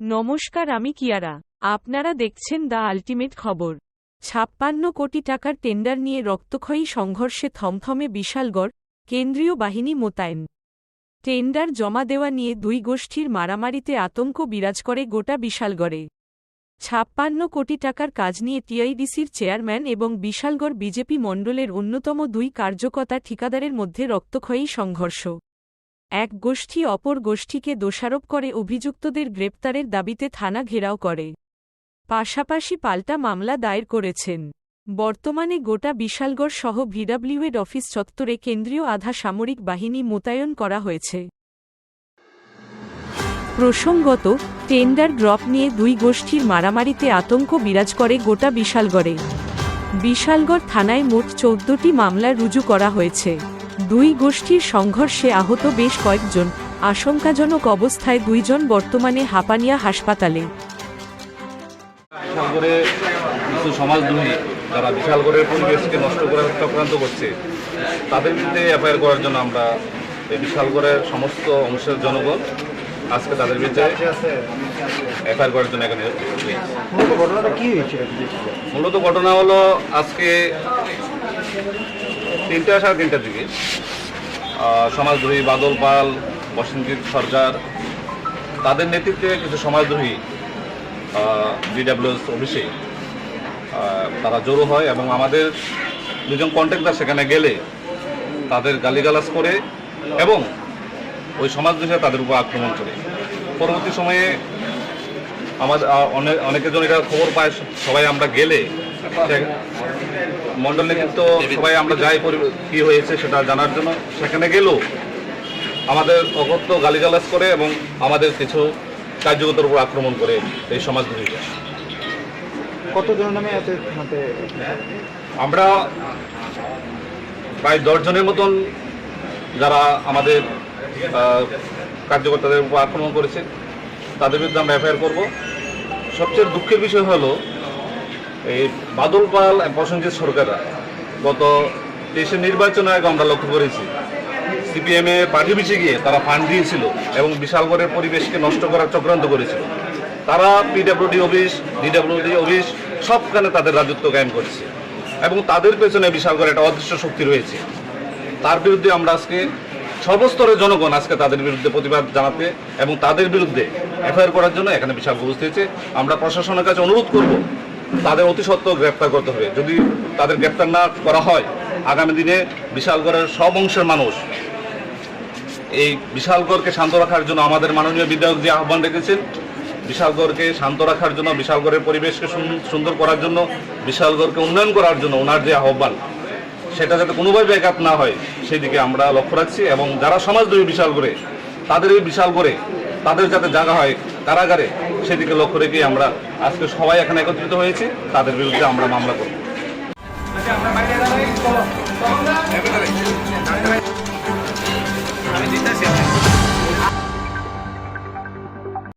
নমস্কার, আমি কিয়ারা। আপনারা দেখছেন দ্য আল্টিমেট খবর। ছাপ্পান্ন কোটি টাকার টেন্ডার নিয়ে রক্তক্ষয়ী সংঘর্ষে থমথমে বিশালগড়, কেন্দ্রীয় বাহিনী মোতায়েন। টেন্ডার জমা দেওয়া নিয়ে দুই গোষ্ঠীর মারামারিতে আতঙ্ক বিরাজ করে গোটা বিশালগড়ে। ছাপ্পান্ন কোটি টাকার কাজ নিয়ে টিআইডিসির চেয়ারম্যান এবং বিশালগড় বিজেপি মণ্ডলের অন্যতম দুই কার্যকর্তা ঠিকাদারের মধ্যে রক্তক্ষয়ী সংঘর্ষ। এক গোষ্ঠী অপর গোষ্ঠীকে দোষারোপ করে অভিযুক্তদের গ্রেপ্তারের দাবিতে থানা ঘেরাও করে। পাশাপাশি পাল্টা মামলা দায়ের করেছেন। বর্তমানে গোটা বিশালগড় সহ ভিডব্লিউএড অফিস চত্বরে কেন্দ্রীয় আধা সামরিক বাহিনী মোতায়েন করা হয়েছে। প্রসঙ্গত, টেন্ডার ড্রপ নিয়ে দুই গোষ্ঠীর মারামারিতে আতঙ্ক বিরাজ করে গোটা বিশালগড়ে। বিশালগড় থানায় মোট চৌদ্দটি মামলা রুজু করা হয়েছে। দুই গোষ্ঠীর সংঘর্ষে আহত বেশ কয়েকজন। আশঙ্কাজনক অবস্থায় দুইজন বর্তমানে হাপানিয়া হাসপাতালে। বিশালগড়ে কিছু সমাজদ্রোহী যারা বিশালগড়ের পরিবেশকে নষ্ট করার চক্রান্ত করছে তাদের বিরুদ্ধে এফআইআর করার জন্য আমরা এই বিশালগড়ের সমস্ত অংশের জনগণ আজকে তাদের বিরুদ্ধে এফআইআর করার জন্য এখানে মূলত ঘটনাটা কি হয়েছিল মূলত ঘটনা হলো আজকে তিনটা সাড়ে তিনটার দিকে। সমাজদ্রোহী বাদল পাল বসন্তজিৎ সরকার, তাদের নেতৃত্বে কিছু সমাজদ্রোহী ডিডাব্লিউএস অফিসে তারা জড়ো হয় এবং আমাদের দুজন কন্ট্রাক্টর সেখানে গেলে তাদের গালিগালাজ করে এবং ওই সমাজদ্রোহীরা তাদের উপর আক্রমণ করে। পরবর্তী সময়ে আমাদের অনেক অনেকের জন এটা খবর পায়, সবাই আমরা গেলে মণ্ডল নেতৃত্ব সবাই আমরা যাই পরি- কি হয়েছে সেটা জানার জন্য সেখানে গেলেও আমাদের অগত্য গালিগালাজ করে এবং আমাদের কিছু কার্যকর্তার উপর আক্রমণ করে এই সমাজদ্রোহীরা কতজন নামে আমরা প্রায় দশজনের মতন যারা আমাদের কার্যকর্তাদের উপর আক্রমণ করেছে তাদের বিরুদ্ধে আমরা এফআইআর করব। সবচেয়ে দুঃখের বিষয় হলো এই বাদল পাল এবং প্রসেনজিৎ সরকাররা গত দেশের নির্বাচনের আগে আমরা লক্ষ্য করেছি। সিপিএমে পার্টি গিয়ে তারা ফান্ড দিয়েছিল এবং বিশালগড়ের পরিবেশকে নষ্ট করার চক্রান্ত করেছিল। তারা পিডাব্লিউডি অফিস ডিডাব্লিউডি অফিস সবখানে তাদের রাজত্ব কায়েম করেছে এবং তাদের পেছনে বিশালগড় একটা অদৃশ্য শক্তি রয়েছে। তার বিরুদ্ধে আমরা আজকে সর্বস্তরের জনগণ আজকে তাদের বিরুদ্ধে প্রতিবাদ জানাতে এবং তাদের বিরুদ্ধে এফআইআর করার জন্য এখানে বিশাল উপস্থিত হয়েছে। আমরা প্রশাসনের কাছে অনুরোধ করব তাদের অতি সত্ত্বেও গ্রেপ্তার করতে হবে। যদি তাদের গ্রেপ্তার না করা হয়, আগামী দিনে বিশালগড়ের সব অংশের মানুষ এই বিশালগড়কে শান্ত রাখার জন্য আমাদের মাননীয় বিধায়ক যে আহ্বান রেখেছেন, বিশালগড়কে শান্ত রাখার জন্য, বিশালগড়ের পরিবেশকে সুন- সুন্দর করার জন্য, বিশালগড়কে উন্নয়ন করার জন্য ওনার যে আহ্বান, সেটা যাতে কোনোভাবে ব্যাঘাত না হয় সেই দিকে আমরা লক্ষ্য রাখছি এবং যারা সমাজদ্রোহী বিশাল করে তাদের এই বিশাল করে তাদের যাতে জায়গা হয় কারাগারে সেদিকে লক্ষ্য রেখে আমরা আজকে সবাই এখানে একত্রিত হয়েছি। তাদের বিরুদ্ধে আমরা মামলা করব।